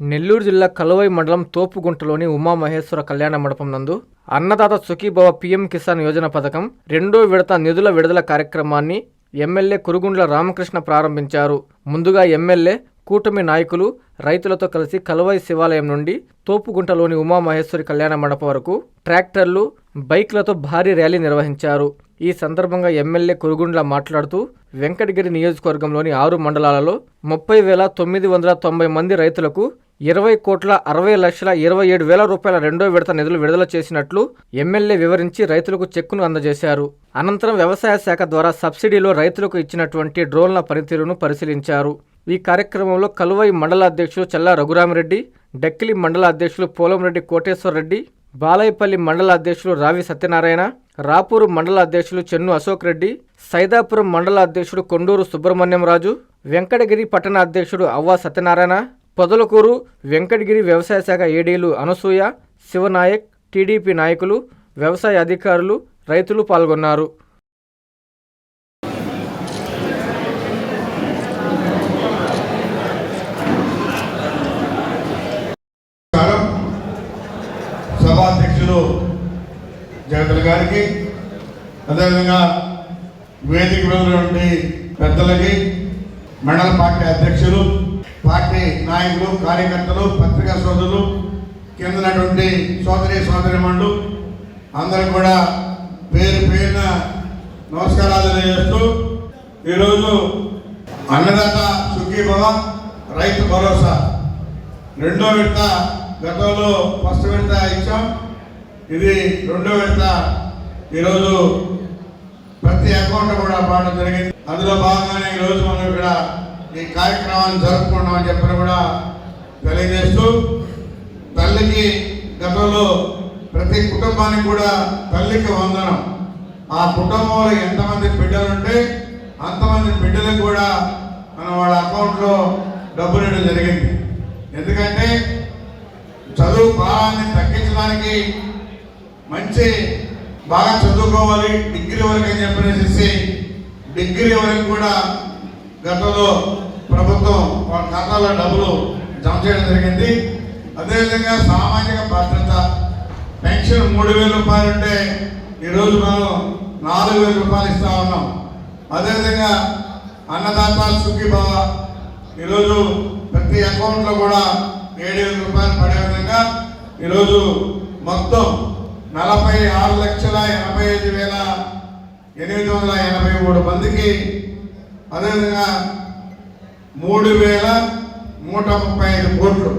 నెల్లూరు జిల్లా కలువై మండలం తోపుగుంటలోని ఉమామహేశ్వర కళ్యాణ మండపం నందు అన్నదాత సుఖీభవ పీఎం కిసాన్ యోజన పథకం రెండో విడత నిధుల విడుదల కార్యక్రమాన్ని ఎమ్మెల్యే కురుగుండ్ల రామకృష్ణ ప్రారంభించారు. ముందుగా ఎమ్మెల్యే కూటమి నాయకులు రైతులతో కలిసి కలువై శివాలయం నుండి తోపుగుంటలోని ఉమామహేశ్వరి కళ్యాణ మండపం వరకు ట్రాక్టర్లు బైక్లతో భారీ ర్యాలీ నిర్వహించారు. ఈ సందర్భంగా ఎమ్మెల్యే కురుగుండ్ల మాట్లాడుతూ వెంకటగిరి నియోజకవర్గంలోని ఆరు మండలాలలో ముప్పై వేల తొమ్మిది వందల తొంభై మంది రైతులకు ఇరవై కోట్ల అరవై లక్షల ఇరవై ఏడు వేల రూపాయల రెండో విడత నిధులు విడుదల చేసినట్లు ఎమ్మెల్యే వివరించి రైతులకు చెక్కును అందజేశారు. అనంతరం వ్యవసాయ శాఖ ద్వారా సబ్సిడీలో రైతులకు ఇచ్చినటువంటి డ్రోన్ల పనితీరును పరిశీలించారు. ఈ కార్యక్రమంలో కలువై మండల అధ్యక్షులు చల్లా రఘురామిరెడ్డి డక్కిలి మండల అధ్యక్షులు పోలంరెడ్డి కోటేశ్వర రెడ్డి బాలాయపల్లి మండల అధ్యక్షులు రావి సత్యనారాయణ రాపూరు మండల అధ్యక్షులు చెన్ను అశోక్ రెడ్డి సైదాపురం మండల అధ్యక్షుడు కొండూరు సుబ్రహ్మణ్యం రాజు వెంకటగిరి పట్టణ అధ్యక్షుడు అవ్వా సత్యనారాయణ పొదలకూరు వెంకటగిరి వ్యవసాయ శాఖ ఏడీలు అనసూయ శివనాయక్ టీడీపీ నాయకులు వ్యవసాయ అధికారులు రైతులు పాల్గొన్నారు. సభాధ్యక్షులు జగతుల గారికి అదేవిధంగా వేదిక వెళ్ళినటువంటి పెద్దలకి మండల పార్టీ అధ్యక్షులు పార్టీ నాయకులు కార్యకర్తలు పత్రికా సోదరులు కిందనటువంటి సోదరి సోదరిమణులు అందరూ కూడా పేరు పేరున నమస్కారాలు తెలియజేస్తూ ఈరోజు అన్నదాత సుఖీభవ రైతు భరోసా. రెండో విడత గతంలో ఫస్ట్ విడత ఇచ్చాం. ఇది రెండో విడత ఈరోజు ప్రతి అకౌంట్ కూడా పాడడం జరిగింది. అందులో భాగంగానే ఈరోజు మనం ఇక్కడ ఈ కార్యక్రమాన్ని జరుపుకున్నామని చెప్పని కూడా తెలియజేస్తూ తల్లికి గతంలో ప్రతి కుటుంబానికి కూడా తల్లికి వందనం. ఆ కుటుంబంలో ఎంతమంది బిడ్డలుంటే అంతమంది బిడ్డలకు కూడా మనం వాళ్ళ అకౌంట్లో డబ్బులు ఇవ్వడం జరిగింది. ఎందుకంటే చదువు భారాన్ని తగ్గించడానికి మంచి బాగా చదువుకోవాలి డిగ్రీ వరకు అని చెప్పనేసి డిగ్రీ వరకు కూడా గతంలో ప్రభుత్వం వాళ్ళ ఖాతాలో డబ్బులు జమ చేయడం జరిగింది. అదేవిధంగా సామాజిక భద్రత పెన్షన్ మూడు వేల రూపాయలు ఉంటే ఈరోజు మనం నాలుగు వేల రూపాయలు ఇస్తా ఉన్నాం. అదేవిధంగా అన్నదాత సుఖీభావ ఈరోజు ప్రతి అకౌంట్లో కూడా ఏడు వేల రూపాయలు పడే విధంగా ఈరోజు మొత్తం నలభై ఆరు లక్షల ఎనభై ఐదు వేల ఎనిమిది వందల ఎనభై మూడు మందికి అదేవిధంగా మూడు వేల నూట ముప్పై ఐదు కోట్లు.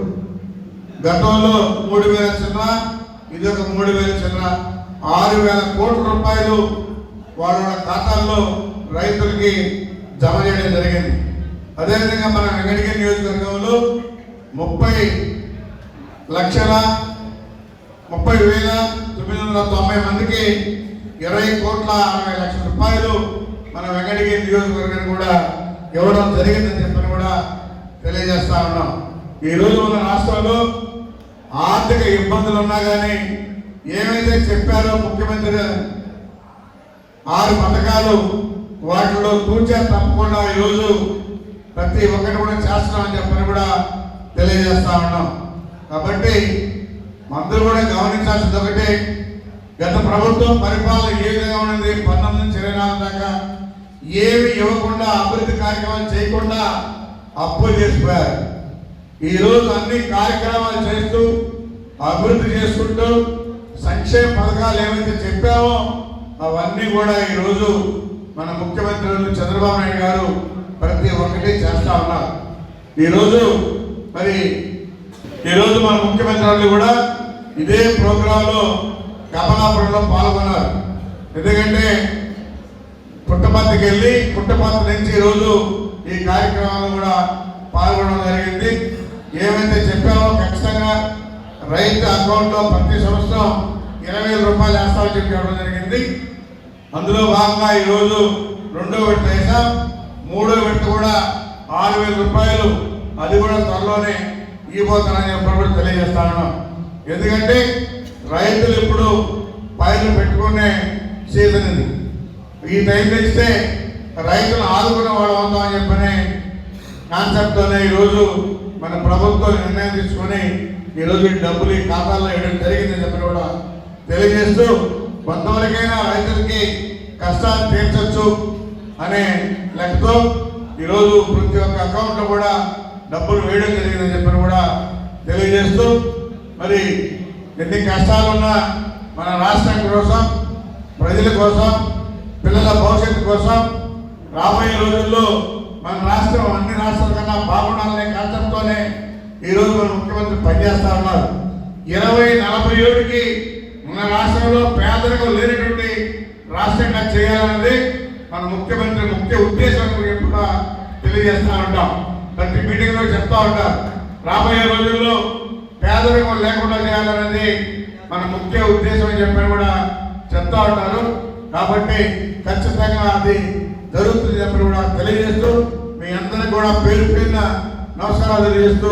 గతంలో మూడు వేల చిన్న ఇది ఒక మూడు వేల చిన్న. ఆరు వేల కోట్ల రూపాయలు వాళ్ళ ఖాతాల్లో రైతులకి జమ చేయడం జరిగింది. అదేవిధంగా మన వెంకటగిరి నియోజకవర్గంలో ముప్పై లక్షల ముప్పై వేల తొమ్మిది వందల తొంభై మందికి ఇరవై కోట్ల అరవై లక్షల రూపాయలు మన వెంకటగిరి నియోజకవర్గం కూడా ఇవ్వడం జరిగిందని చెప్పని కూడా తెలియజేస్తా ఉన్నాం. ఈరోజు మన రాష్ట్రంలో ఆర్థిక ఇబ్బందులు ఉన్నా కానీ ఏమైతే చెప్పారో ముఖ్యమంత్రి ఆరు పథకాలు వాటిలో తూచా తప్పకుండా ఈరోజు ప్రతి ఒక్కటి కూడా చేస్తున్నామని చెప్పని కూడా తెలియజేస్తా ఉన్నాం. కాబట్టి అందరూ కూడా గమనించాల్సింది ఒకటి గత ప్రభుత్వం పరిపాలన ఏ ఏమి ఇవ్వకుండా అభివృద్ధి కార్యక్రమాలు చేయకుండా అప్పు చేసిపోయారు. ఈరోజు అన్ని కార్యక్రమాలు చేస్తూ అభివృద్ధి చేసుకుంటూ సంక్షేమ పథకాలు ఏమైతే చెప్పామో అవన్నీ కూడా ఈ రోజు మన ముఖ్యమంత్రులు చంద్రబాబు నాయుడు గారు ప్రతి ఒక్కటి చేస్తా ఉన్నారు. ఈరోజు మరి ఈరోజు మన ముఖ్యమంత్రి కూడా ఇదే ప్రోగ్రాంలో కమలాపురంలో పాల్గొన్నారు. ఎందుకంటే పుట్టపర్తికి వెళ్ళి పుట్టపర్తి నుంచి ఈరోజు ఈ కార్యక్రమాలు కూడా పాల్గొనడం జరిగింది. ఏమైతే చెప్పామో ఖచ్చితంగా రైతు అకౌంట్లో ప్రతి సంవత్సరం ఇరవై వేల రూపాయలు వేస్తామని చెప్పి చెప్పడం జరిగింది. అందులో భాగంగా ఈరోజు రెండో విడత వేసాం మూడో విడత కూడా ఆరు వేల రూపాయలు. అది కూడా త్వరలోనే ఇవ్వబోతానని చెప్పి తెలియజేస్తాను ఎందుకంటే రైతులు ఇప్పుడు పైర్లు పెట్టుకునే సీజన్ ఇది. ఈ టైం ఇస్తే రైతులు ఆదుకునే వాళ్ళు అవుతాం అని చెప్పనే కాన్సెప్ట్తోనే ఈరోజు మన ప్రభుత్వం నిర్ణయం తీసుకొని ఈరోజు ఈ డబ్బులు ఈ ఖాతాల్లో వేయడం జరిగిందని చెప్పి కూడా తెలియజేస్తూ కొంతవరకైనా రైతులకి కష్టాలు తీర్చచ్చు అనే లెక్కతో ఈరోజు ప్రతి ఒక్క అకౌంట్లో కూడా డబ్బులు వేయడం జరిగిందని చెప్పి కూడా తెలియజేస్తూ మరి ఎన్ని కష్టాలున్నా మన రాష్ట్రం కోసం ప్రజల కోసం పిల్లల భవిష్యత్తు కోసం రాబోయే రోజుల్లో మన రాష్ట్రం అన్ని రాష్ట్రాల కన్నా బాగుండాలనే కాన్సెప్ట్తోనే ఈరోజు మన ముఖ్యమంత్రి పనిచేస్తా ఉన్నారు. ఇరవై నలభై ఏడుకి మన రాష్ట్రంలో పేదరికం లేనటువంటి రాష్ట్రంగా చేయాలన్నది మన ముఖ్యమంత్రి ముఖ్య ఉద్దేశం కూడా తెలియజేస్తా ఉంటాం. ప్రతి మీటింగ్లో చెప్తా ఉంటారు. రాబోయే రోజుల్లో పేదరికం లేకుండా చేయాలన్నది మన ముఖ్య ఉద్దేశం అని చెప్పని కూడా చెప్తా ఉంటారు. కాబట్టి ఖచ్చితంగా అది జరుగుతుంది. అప్పుడు కూడా తెలియజేస్తూ మీ అందరికి కూడా పేరు పేరున నమస్కారాలు తెలియజేస్తూ